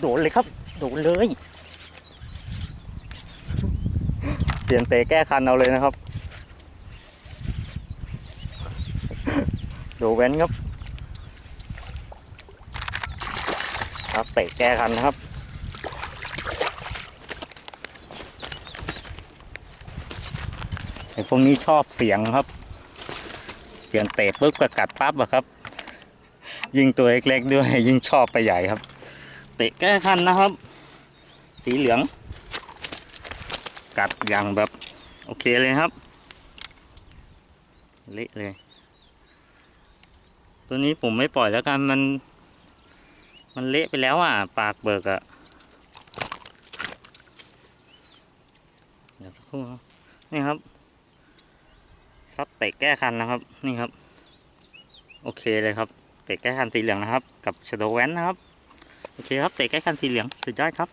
โดนเลยครับ โดนเลยเปลี่ยนเตะแก้คันเอาเลยนะครับโดเว้นครับครับเตะแก้คันนะครับไอ้พวกนี้ชอบเสียงครับ เปลี่ยนเตะปุ๊บก็กัดปั๊บอะครับ ยิ่งตัวเล็กๆด้วย ยิ่งชอบไปใหญ่ครับ เตะแก้คันนะครับ สีเหลือง กัดอย่างแบบ โอเคเลยครับ เละเลย ตัวนี้ผมไม่ปล่อยแล้วกันมัน มันเละไปแล้วอะ ปากเบิกอะเดี๋ยวสักครู่นี่ครับครับเตะแก้คันนะครับ นี่ครับ โอเคเลยครับ เตะแก้คันสีเหลืองนะครับ กับชโดแวนนะครับ โอเคครับ เตะแก้คันสีเหลือง สุดยอดครับ